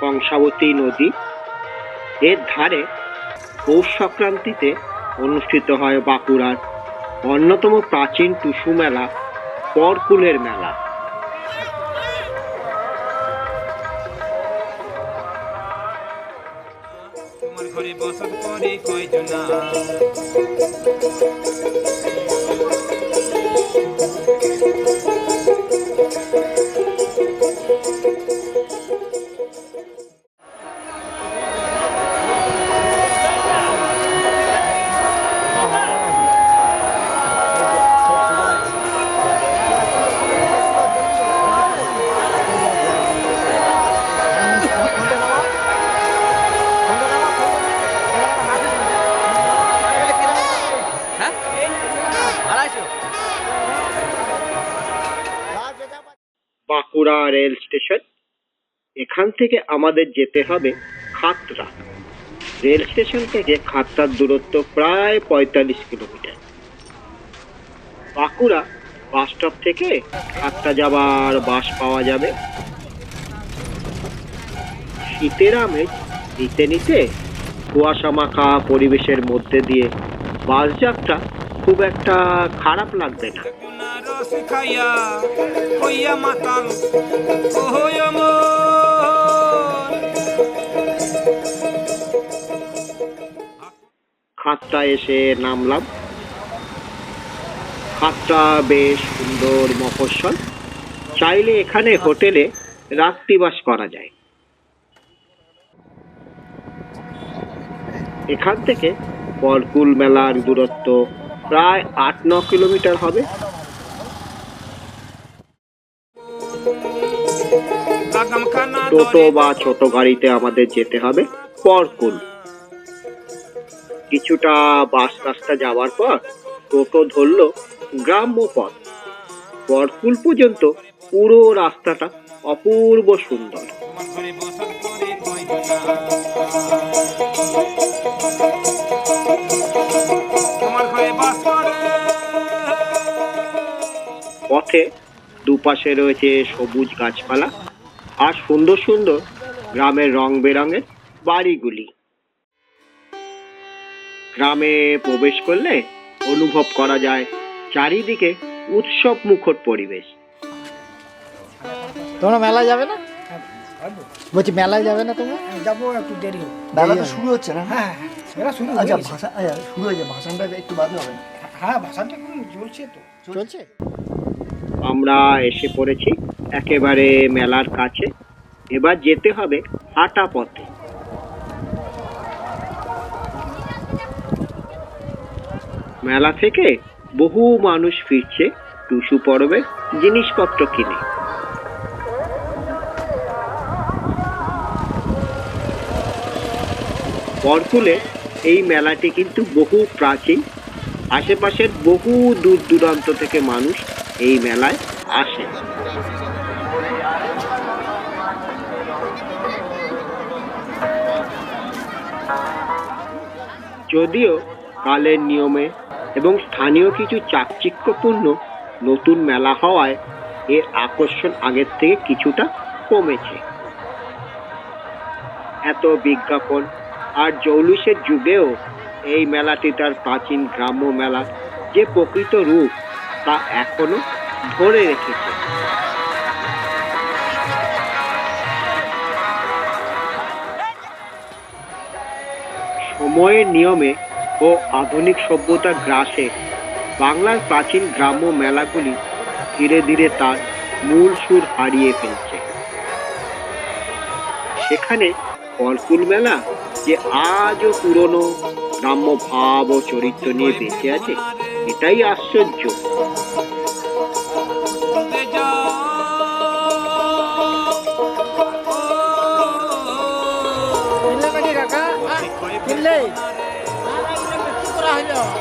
কংসাবতী নদী এর ধারে পৌষ সংক্রান্তিতে অনুষ্ঠিত হয় বাঁকুড়ার অন্যতম প্রাচীন টুসু মেলা পরকুলের মেলা। করে কয়জনা বাঁকুড়া রেল স্টেশন। এখান থেকে আমাদের যেতে হবে খাতড়া রেল স্টেশন থেকে খাতড়ার দূরত্ব প্রায় পঁয়তাল্লিশ কিলোমিটার। বাঁকুড়া বাস স্টপ থেকে খাতড়া যাবার বাস পাওয়া যাবে। শীতের আমেজ নিতে নিতে কুয়াশা মাখা পরিবেশের মধ্যে দিয়ে বাস যাত্রা খুব একটা খারাপ লাগবে না। একজনা রস খাইয়া হইয়া মাতাল খাতটা এসে নামলাম। খাতটা বেশ সুন্দর মফস্বল। চাইলে এখানে হোটেলে রাত্রিবাস করা যায়। এখান থেকে বরকুল মেলার দূরত্ব প্রায় আট ন কিলোমিটার হবে। টোটো বা ছোট গাড়িতে আমাদের যেতে হবে। পরকুল কিছুটা বাস রাস্তা যাওয়ার পর টোটো ধরলো গ্রাম্য পথ। পরকুল পর্যন্ত পুরো রাস্তাটা অপূর্ব সুন্দর। পথে দুপাশে রয়েছে সবুজ গাছপালা। আর সুন্দর সুন্দর গ্রামের রং বেরঙের বাড়িগুলি। গ্রামে প্রবেশ করলে অনুভব করা যায় চারিদিকে উৎসব মুখর পরিবেশ। তোমরা মেলা যাবে না? বলছি মেলায় যাবে না তোমরা? যাব একটু দেরি মেলা তো শুরু হচ্ছে না? হ্যাঁ হ্যাঁ সেটা শুরু হয়ে আচ্ছা ভাষা আচ্ছা শুরু হয়েছে ভাষণটা একটু বাদে হবে। হ্যাঁ এখন চলছে তো। চলছে? আমরা এসে পড়েছি একেবারে মেলার কাছে। এবার যেতে হবে হাঁটা পথে। মেলা থেকে বহু মানুষ ফিরছে টুসু পরবের জিনিসপত্র কিনে। বরকুলে এই মেলাটি কিন্তু বহু প্রাচীন। আশেপাশের বহু দূর দূরান্ত থেকে মানুষ এই মেলায় আসে। যদিও কালের নিয়মে এবং স্থানীয় কিছু চাকচিক্যপূর্ণ নতুন মেলা হওয়ায় এর আকর্ষণ আগের থেকে কিছুটা কমেছে। এত বিজ্ঞাপন আর জৌলুসের যুগেও এই মেলাটি তার প্রাচীন গ্রাম্য মেলা যে প্রকৃত রূপ তা এখনও ধরে রেখেছে। সময়ের নিয়মে ও আধুনিক সভ্যতার গ্রাসে বাংলার প্রাচীন গ্রাম্য মেলাগুলি ধীরে ধীরে তার মূল সুর হারিয়ে ফেলছে। সেখানে কলকুল মেলা, যে আজও পুরনো গ্রাম্য ভাব ও চরিত্র নিয়ে বেঁচে আছে, এটাই আশ্চর্য।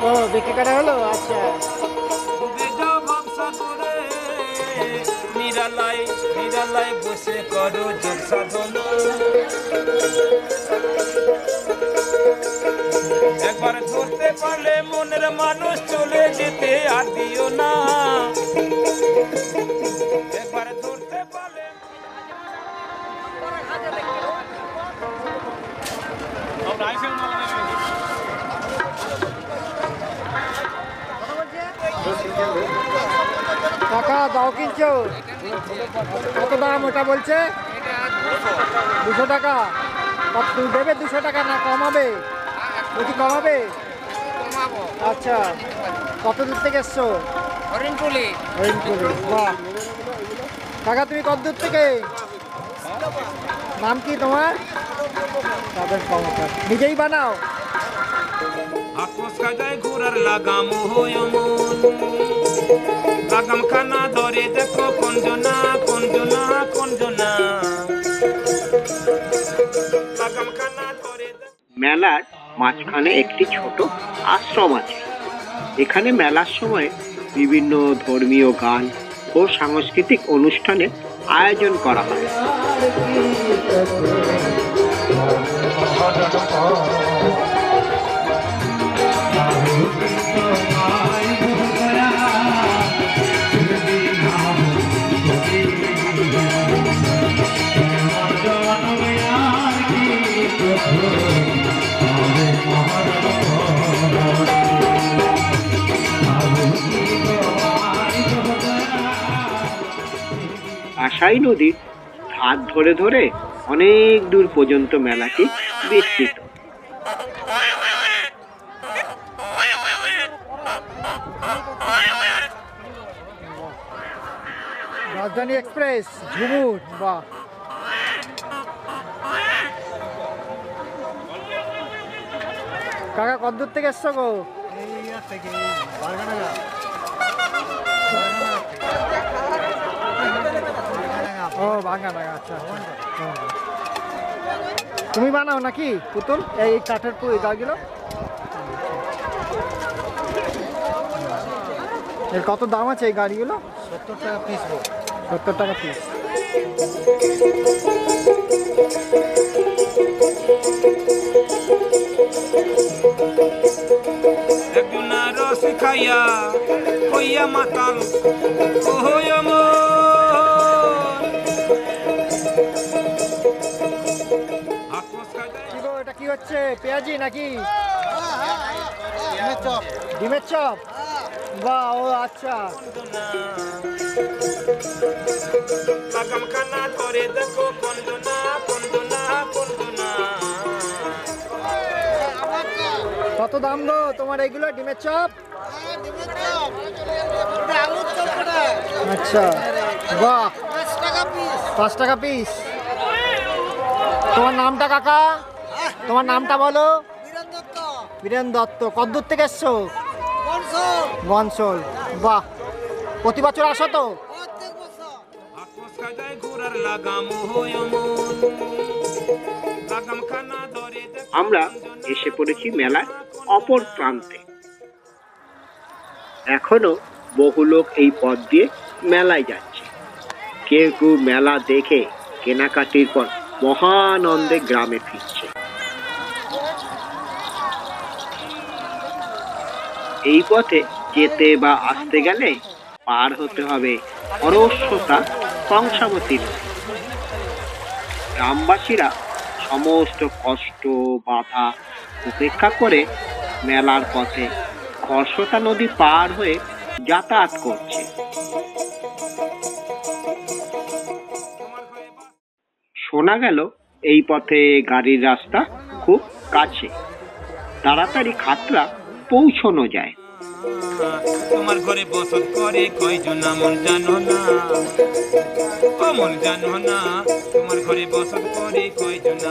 ও, বিক্রি করা হলো? আচ্ছা। নিরালায় নিরালায় বসে করো যোগ সাধন একবার ধরতে পারলে মনের মানুষ চলে যেতে আর দিও না। একবার ধরতে টাকা দাও কিনছো কত দাম ওটা বলছে? দুশো টাকা। তুমি দেবে দুশো টাকা না কমাবে? বলছি কমাবে? আচ্ছা। কত দূর থেকে এসছো? হরিণপুলি বাহ। কাকা তুমি কত দূর থেকে? নাম কি তোমার? তাদের কমকার নিজেই বানাও। আকোস কাজায় ঘোরার লাগাম হয় লাগাম খানা ধরে দেখো কঞ্জনা কঞ্জনা কঞ্জনা। ধরে মেলার মাঝখানে একটি ছোট আশ্রম আছে। এখানে মেলার সময় বিভিন্ন ধর্মীয় গান ও সাংস্কৃতিক অনুষ্ঠানের আয়োজন করা হয়। আশাই নদীর ধার ধরে ধরে অনেক দূর পর্যন্ত মেলাটি বিস্তৃত। রাজধানী এক্সপ্রেস ঝুমুর বা কাকা কত দূর থেকে এসছো গো? ও ভাঙা ভাঙা আচ্ছা আচ্ছা। তুমি বানাও নাকি পুতুল? এই কাঠের গাছগুলো এর কত দাম আছে এই গাড়িগুলো? সত্তর টাকা পিস সত্তর টাকা পিস খাইয়া হইয়া মাতাল ও হচ্ছে পেঁয়াজি নাকি? ডিমের চপ। বাহ ও আচ্ছা। দেখো কত দাম গো তোমার এইগুলো ডিমের চপ? আচ্ছা। বাহ। পাঁচ টাকা পিস তোমার নামটা কাকা? তোমার নামটা বলো? বীরেন দত্ত। কদ্দূর থেকে এসছো? বনসল। বাহ। প্রতি বছর আসো তো? আমরা এসে পড়েছি মেলার অপর প্রান্তে। এখনও বহু লোক এই পথ দিয়ে মেলায় যাচ্ছে। কেউ কেউ মেলা দেখে কেনাকাটির পর মহানন্দে গ্রামে ফিরছে। এই পথে যেতে বা আসতে গেলে পার হতে হবে। অরস্যতা কংসাবতী নদী গ্রামবাসীরা সমস্ত কষ্ট, বাধা উপেক্ষা করে মেলার পথে খরস্রোতা নদী পার হয়ে যাতায়াত করছে। শোনা গেল, এই পথে গাড়ির রাস্তা খুব কাছে। তাড়াতাড়ি খাতরা পৌঁছানো যায়। তোমার ঘরে বসত করে কয়জন মন জানো না? মন জানো না, তোমার ঘরে বসত করে কয়জন